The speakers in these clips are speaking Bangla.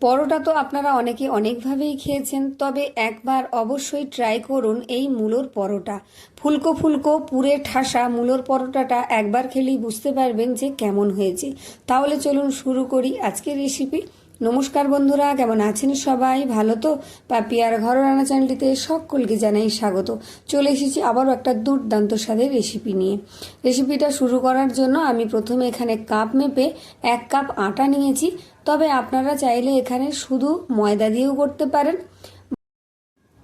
পরোটা তো আপনারা অনেকে অনেকভাবেই খেয়েছেন, তবে একবার অবশ্যই ট্রাই করুন এই মূলোর পরোটা। ফুলকো ফুলকো, পুরে ঠাসা মূলোর পরোটাটা একবার খেলেই বুঝতে পারবেন যে কেমন হয়েছে। তাহলে চলুন শুরু করি আজকের রেসিপি নমস্কার বন্ধুরা, কেমন আছেন সবাই? ভালো তো? পাপিয়ার ঘর রান্না চ্যানেলটিতে সকলকে জানাই স্বাগত। চলে এসেছি আবারও একটা দুর্দান্ত স্বাদের রেসিপি নিয়ে। রেসিপিটা শুরু করার জন্য আমি প্রথমে এখানে কাপ মেপে এক কাপ আটা নিয়েছি। তবে আপনারা চাইলে এখানে শুধু ময়দা দিয়েও করতে পারেন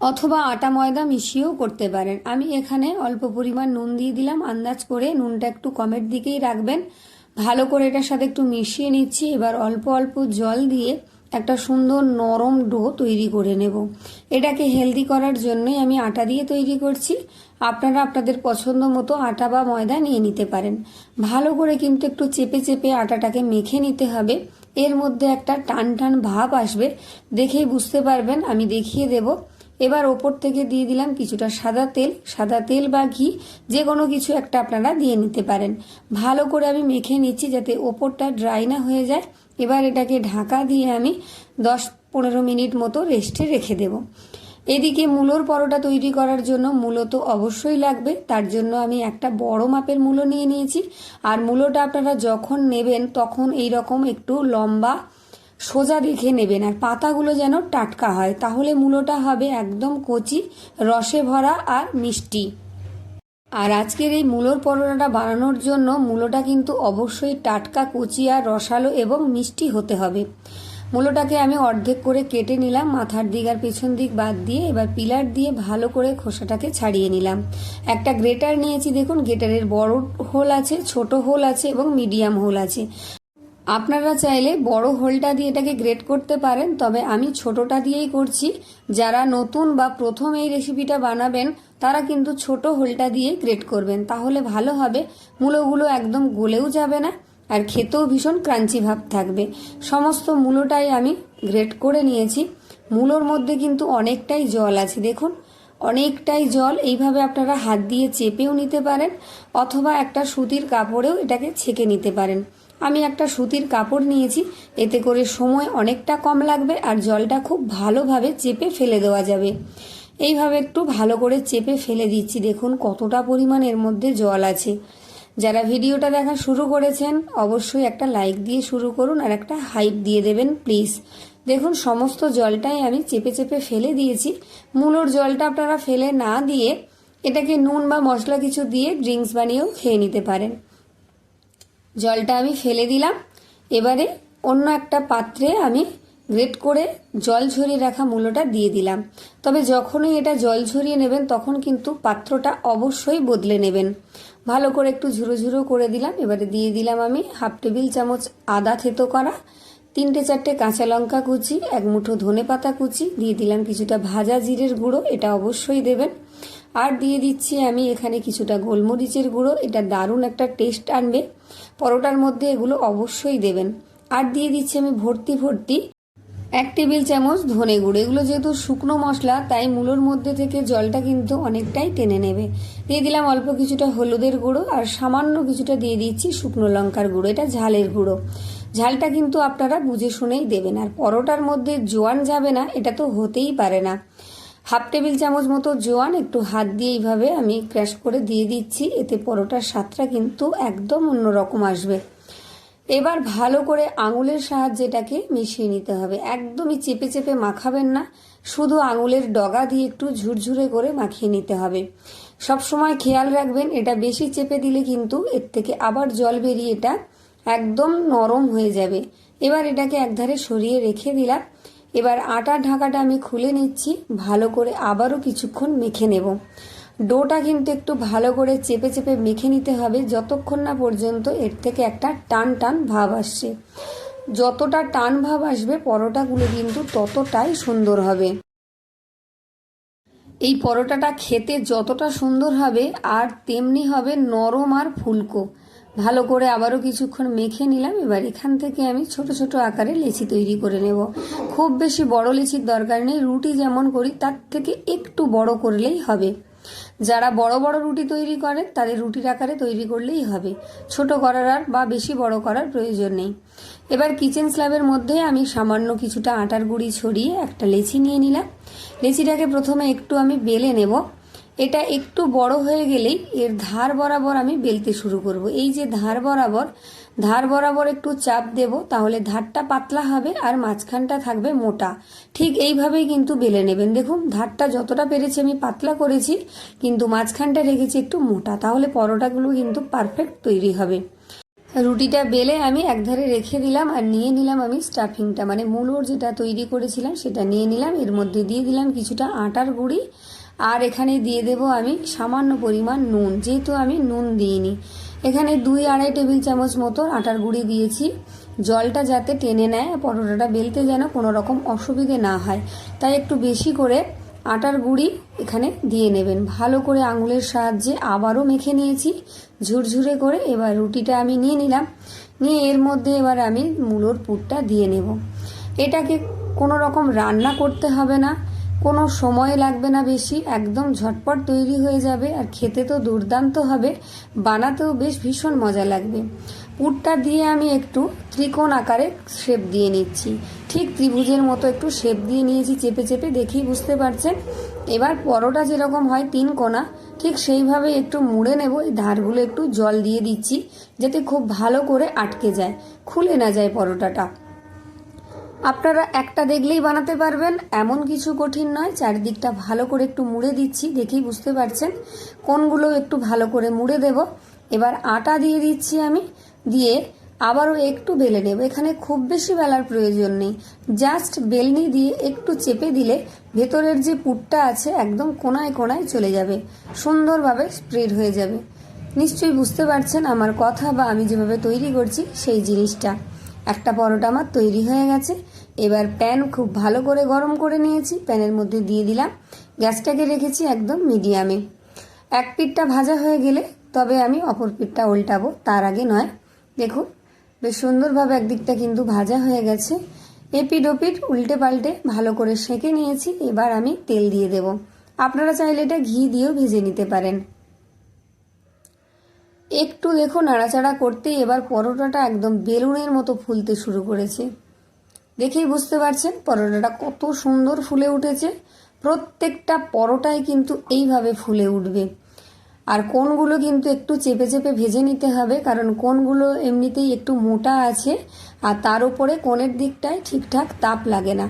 অথবা আটা ময়দা মিশিয়েও করতে পারেন। আমি এখানে অল্প পরিমাণ নুন দিয়ে দিলাম। আন্দাজ করে নুনটা একটু কমের দিকেই রাখবেন। ভালো করে এটার সাথে একটু মিশিয়ে নিচ্ছি। এবার অল্প অল্প জল দিয়ে একটা সুন্দর নরম ডো তৈরি করে নেব। এটাকে হেলদি করার জন্যই আমি আটা দিয়ে তৈরি করছি। আপনারা আপনাদের পছন্দ মতো আটা বা ময়দা নিয়ে নিতে পারেন। ভালো করে কিন্তু একটু চেপে চেপে আটাটাকে মেখে নিতে হবে। এর মধ্যে একটা টান টান ভাব আসবে। দেখেই বুঝতে পারবেন, আমি দেখিয়ে দেবো। এবার ওপর থেকে দিয়ে দিলাম কিছুটা সাদা তেল সাদা তেল বা ঘি, যে কোনো কিছু একটা আপনারা দিয়ে নিতে পারেন। ভালো করে আমি মেখে নিচ্ছি যাতে ওপরটা ড্রাই না হয়ে যায়। এবার এটাকে ঢাকা দিয়ে আমি দশ পনেরো মিনিট মতো রেস্টে রেখে দেব। এদিকে মূলোর পরোটা তৈরি করার জন্য মূলো তো অবশ্যই লাগবে। তার জন্য আমি একটা বড় মাপের মূলো নিয়ে নিয়েছি। আর মূলোটা আপনারা যখন নেবেন তখন এই রকম একটু লম্বা সোজা দেখে নেবেন আর পাতাগুলো যেন টাটকা হয়, তাহলে মূলোটা হবে একদম কচি, রসে ভরা আর মিষ্টি। আর আজকের এই মূলোর পরোটাটা বানানোর জন্য মূলোটা কিন্তু অবশ্যই টাটকা, কচি আর রসালো এবং মিষ্টি হতে হবে। মূলোটাকে আমি অর্ধেক করে কেটে নিলাম, মাথার দিক আর পেছন দিক বাদ দিয়ে এবার পিলার দিয়ে ভালো করে খোসাটাকে ছাড়িয়ে নিলাম। একটা গ্রেটার নিয়েছি, দেখুন, গ্রেটারের বড় হোল আছে, ছোট হোল আছে এবং মিডিয়াম হোল আছে। আপনারা চাইলে বড় হোলটা দিয়ে এটাকে গ্রেট করতে পারেন, তবে আমি ছোটটা দিয়েই করছি। যারা নতুন বা প্রথম এই রেসিপিটা বানাবেন, তারা কিন্তু ছোট হোলটা দিয়ে গ্রেট করবেন। তাহলে ভালো হবে, মূলোগুলো একদম গলেও যাবে না আর খেতেও ভীষণ ক্রাঞ্চি ভাব থাকবে। সমস্ত মূলোটাই আমি গ্রেট করে নিয়েছি। মূলোর মধ্যে কিন্তু অনেকটাই জল আছে, দেখুন। অনেকটাই জল, এইভাবে আপনারা হাত দিয়ে চেপেও নিতে পারেন, অথবা একটা সুতির কাপড়েও এটাকে ছেঁকে নিতে পারেন। আমি একটা সুতির কাপড় নিয়েছি। এতে করে সময় অনেকটা কম লাগবে আর জলটা খুব ভালোভাবে চেপে ফেলে দেওয়া যাবে। এইভাবে একটু ভালো করে চেপে ফেলে দিচ্ছি। দেখুন কতটা পরিমাণ এর মধ্যে জল আছে। যারা ভিডিওটা দেখা শুরু করেছেন, অবশ্যই একটা লাইক দিয়ে শুরু করুন আর একটা হাইপ দিয়ে দেবেন, প্লিজ। দেখুন সমস্ত জলটাই আমি চেপে চেপে ফেলে দিয়েছি। মূলোর জলটা আপনারা ফেলে না দিয়ে এটাকে নুন বা মশলা কিছু দিয়ে ড্রিঙ্কস বানিয়েও খেয়ে নিতে পারেন। জলটা আমি ফেলে দিলাম। এবারে অন্য একটা পাত্রে আমি গ্রেট করে জল ঝরিয়ে রাখা মূলোটা দিয়ে দিলাম। তবে যখনই এটা জল ঝরিয়ে নেবেন, তখন কিন্তু পাত্রটা অবশ্যই বদলে নেবেন। ভালো করে একটু ঝুরো ঝুরো করে দিলাম। এবারে দিয়ে দিলাম আমি হাফ টেবিল চামচ আদা থেতো করা, তিনটে চারটে কাঁচা লঙ্কা কুচি, এক মুঠো ধনে পাতা কুচি, দিয়ে দিলাম কিছুটা ভাজা জিরের গুঁড়ো, এটা অবশ্যই দেবেন। আর দিয়ে দিচ্ছি আমি এখানে কিছুটা গোলমরিচের গুঁড়ো। এটা দারুণ একটা টেস্ট আনবে। পরোটার মধ্যে এগুলো অবশ্যই দেবেন। আর দিয়ে দিচ্ছি আমি ভর্তি ভর্তি এক টেবিল চামচ ধনে গুঁড়ো। এগুলো যেহেতু শুকনো মশলা, তাই মূলোর মধ্যে থেকে জলটা কিন্তু অনেকটাই টেনে নেবে। দিয়ে দিলাম অল্প কিছুটা হলুদের গুঁড়ো আর সামান্য কিছুটা দিয়ে দিচ্ছি শুকনো লঙ্কার গুঁড়ো। এটা ঝালের গুঁড়ো। ঝালটা কিন্তু আপনারা বুঝে শুনেই দেবেন। আর পরোটার মধ্যে জোয়ান যাবে না, এটা তো হতেই পারে না। হাফ টেবিল চামচ মতো জোয়ান একটু হাত দিয়ে এইভাবে আমি ক্র্যাশ করে দিয়ে দিচ্ছি। এতে পরোটার স্বাদটা কিন্তু একদম অন্যরকম আসবে। এবার ভালো করে আঙুলের সাহায্যে এটাকে মিশিয়ে নিতে হবে। একদমই চেপে চেপে মাখাবেন না। শুধু আঙুলের ডগা দিয়ে একটু ঝুরঝুরে করে মাখিয়ে নিতে হবে। সব সময় খেয়াল রাখবেন, এটা বেশি চেপে দিলে কিন্তু এর থেকে আবার জল বেরিয়ে এটা একদম নরম হয়ে যাবে। এবার এটাকে একধারে সরিয়ে রেখে দিলাম। এবার আটার ঢাকাটা আমি খুলে নিচ্ছি, ভালো করে আবারও কিছুক্ষণ মেখে নেব। ডোটা কিন্তু একটু ভালো করে চেপে চেপে মেখে নিতে হবে, যতক্ষণ না পর্যন্ত এর থেকে একটা টান টান ভাব আসছে। যতটা টান ভাব আসবে, পরোটাগুলো কিন্তু ততটাই সুন্দর হবে। এই পরোটাটা খেতে যতটা সুন্দর হবে, আর তেমনি হবে নরম আর ফুলকো। ভালো করে আবারও কিছুক্ষণ মেখে নিলাম, এবার এখান থেকে আমি ছোট ছোট আকারে লেচি তৈরি করে নেব। খুব বেশি বড় লেচির দরকার নেই, রুটি যেমন করি তার থেকে একটু বড় করলেই হবে। যারা বড় বড় রুটি তৈরি করেন তাদের রুটির আকারে তৈরি করলেই হবে। ছোট করার আর বা বেশি বড় করার প্রয়োজন নেই। এবার কিচেন স্ল্যাবের মধ্যে আমি সামান্য কিছুটা আটার গুঁড়ি ছড়িয়ে একটা লেচি নিয়ে নিলাম। লেচিটাকে প্রথমে একটু আমি বেলে নেব। এটা একটু বড় হয়ে গেলেই এর ধার বরাবর আমি বেলতে শুরু করব। এই যে ধার বরাবর ধার বরাবর একটু চাপ দেব, তাহলে ধারটা পাতলা হবে আর মাঝখানটা থাকবে মোটা। ঠিক এইভাবেই কিন্তু বেলে নেবেন। দেখুন, ধারটা যতটা পেরেছি আমি পাতলা করেছি, কিন্তু মাঝখানটা রেখেছি একটু মোটা। তাহলে পরোটাগুলো কিন্তু পারফেক্ট তৈরি হবে। রুটিটা বেলে আমি একধারে রেখে দিলাম আর নিয়ে নিলাম আমি স্টাফিংটা মানে মূলোর যেটা তৈরি করেছিলাম, সেটা নিয়ে নিলাম। এর মধ্যে দিয়ে দিলাম কিছুটা আটার গুঁড়ি আর এখানে দিয়ে দেব আমি সামান্য পরিমাণ নুন, যেহেতু আমি নুন দিইনি। এখানে দুই আড়াই টেবিল চামচ মতো আটার গুঁড়ি দিয়েছি। জলটা যাতে টেনে নেয় পরোটাটা বেলতে যেন কোনো রকম অসুবিধে না হয়। তাই একটু বেশি করে আটার গুঁড়ি এখানে দিয়ে নেবেন। ভালো করে আঙুলের সাহায্যে আবারও মেখে নিয়েছি। ঝুরঝুরে করে এবার রুটিটা আমি নিয়ে নিলাম। নিয়ে এর মধ্যে এবার আমি মূলোর পুরটা দিয়ে নেব। এটাকে কোনো রকম রান্না করতে হবে না। কোনো সময় লাগবে না বেশি, একদম ঝটপট তৈরি হয়ে যাবে আর খেতে তো দুর্দান্ত হবে, বানাতেও বেশ ভীষণ মজা লাগবে। পুরটা দিয়ে আমি একটু ত্রিকোণ আকারে শেপ দিয়ে নিচ্ছি। ঠিক ত্রিভুজের মতো একটু শেপ দিয়ে নিয়েছি, চেপে চেপে দেখেই বুঝতে পারছেন। এবার পরোটা যেরকম হয় তিন কোনা ঠিক সেইভাবে একটু মুড়ে নেব, এই ধারগুলো একটু জল দিয়ে দিচ্ছি, যাতে খুব ভালো করে আটকে যায়। খুলে না যায় পরোটাটা। আপনারা একটা দেখলেই বানাতে পারবেন। এমন কিছু কঠিন নয়, চারিদিকটা ভালো করে একটু মুড়ে দিচ্ছি, দেখেই বুঝতে পারছেন। কোনগুলো একটু ভালো করে মুড়ে দেব। এবার আটা দিয়ে দিচ্ছি আমি, দিয়ে আবারও একটু বেলে নেব। এখানে খুব বেশি বেলার প্রয়োজন নেই। জাস্ট বেলনি দিয়ে একটু চেপে দিলে ভেতরের যে পুটটা আছে একদম কোনায় কোনায় চলে যাবে। সুন্দরভাবে স্প্রেড হয়ে যাবে। নিশ্চয়ই বুঝতে পারছেন আমার কথা বা আমি যেভাবে তৈরি করছি সেই জিনিসটা। একটা পরোটা আমার তৈরি হয়ে গেছে। এবার প্যান খুব ভালো করে গরম করে নিয়েছি। প্যানের মধ্যে দিয়ে দিলাম। গ্যাসটাকে রেখেছি একদম মিডিয়ামে। এক পিঠটা ভাজা হয়ে গেলে তবে আমি অপর পিঠটা উল্টাবো, তার আগে নয়। দেখুন, বেশ সুন্দরভাবে একদিকটা কিন্তু ভাজা হয়ে গেছে। এপিড ওপিড উল্টে পাল্টে ভালো করে সেঁকে নিয়েছি। এবার আমি তেল দিয়ে দেব। আপনারা চাইলে এটা ঘি দিয়েও ভেজে নিতে পারেন। একটু দেখো নাড়াচাড়া করতেই এবার পরোটাটা একদম বেলুনের মতো ফুলতে শুরু করেছে। দেখেই বুঝতে পারছেন পরোটাটা কত সুন্দর ফুলে উঠেছে। প্রত্যেকটা পরোটাই কিন্তু এইভাবে ফুলে উঠবে। আর কোনগুলো কিন্তু একটু চেপে চেপে ভেজে নিতে হবে, কারণ কোনগুলো এমনিতেই একটু মোটা আছে আর তার উপরে কোণের দিকটায় ঠিকঠাক তাপ লাগে না।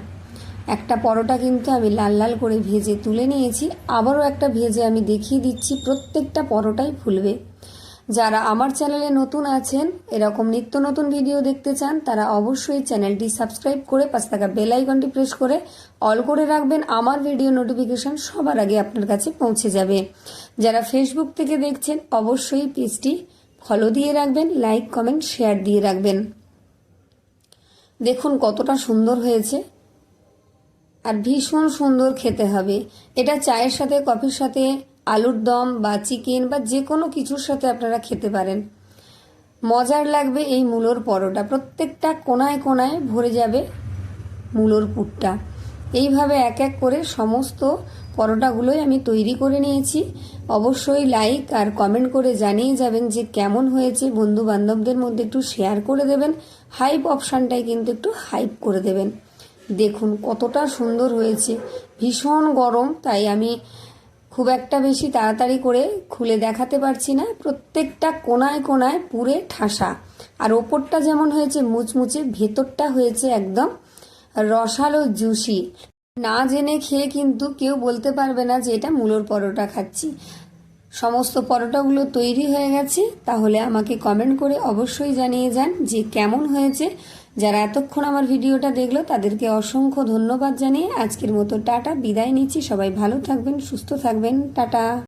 একটা পরোটা কিন্তু আমি লাল লাল করে ভেজে তুলে নিয়েছি, আবারও একটা ভেজে আমি দেখিয়ে দিচ্ছি প্রত্যেকটা পরোটাই ফুলবে। যারা আমার চ্যানেলে নতুন আছেন, এরকম নিত্য নতুন ভিডিও দেখতে চান, তারা অবশ্যই চ্যানেলটি সাবস্ক্রাইব করে পাঁচ টাকা বেল আইকনটি প্রেস করে অল করে রাখবেন। আমার ভিডিও নোটিফিকেশন সবার আগে আপনার কাছে পৌঁছে যাবে। যারা ফেসবুক থেকে দেখছেন, অবশ্যই পেজটি ফলো দিয়ে রাখবেন লাইক কমেন্ট শেয়ার দিয়ে রাখবেন। দেখুন কতটা সুন্দর হয়েছে। আর ভীষণ সুন্দর খেতে হবে। এটা চায়ের সাথে, কফির সাথে আলুর দম বা চিকেন বা যে কোনো কিছুর সাথে আপনারা খেতে পারেন। মজার লাগবে এই মূলোর পরোটা। প্রত্যেকটা কোনায় কোনায় ভরে যাবে মূলোর পুরটা। এইভাবে এক এক করে সমস্ত পরোটাগুলোই আমি তৈরি করে নিয়েছি। অবশ্যই লাইক আর কমেন্ট করে জানিয়ে যাবেন যে কেমন হয়েছে। বন্ধু বান্ধবদের মধ্যে একটু শেয়ার করে দেবেন। হাইপ অপশানটাই কিন্তু একটু হাইপ করে দেবেন। দেখুন কতটা সুন্দর হয়েছে। ভীষণ গরম, তাই আমি খুব একটা বেশি তাড়াতাড়ি করে খুলে দেখাতে পারছি না। প্রত্যেকটা কোনায় কোনায় পুরে ঠাসা। আর ওপরটা যেমন হয়েছে মুচমুচে, ভেতরটা হয়েছে একদম রসালো, জুসি। না জেনে খেয়ে কিন্তু কেউ বলতে পারবে না যে এটা মূলোর পরোটা খাচ্ছি। সমস্ত পরোটাগুলো তৈরি হয়ে গেছে। তাহলে আমাকে কমেন্ট করে অবশ্যই জানিয়ে যান যে কেমন হয়েছে। যারা এতক্ষণ আমার ভিডিওটা দেখল, তাদেরকে অসংখ্য ধন্যবাদ জানিয়ে আজকের মতো টাটা, বিদায় নিচ্ছি। সবাই ভালো থাকবেন, সুস্থ থাকবেন। টাটা।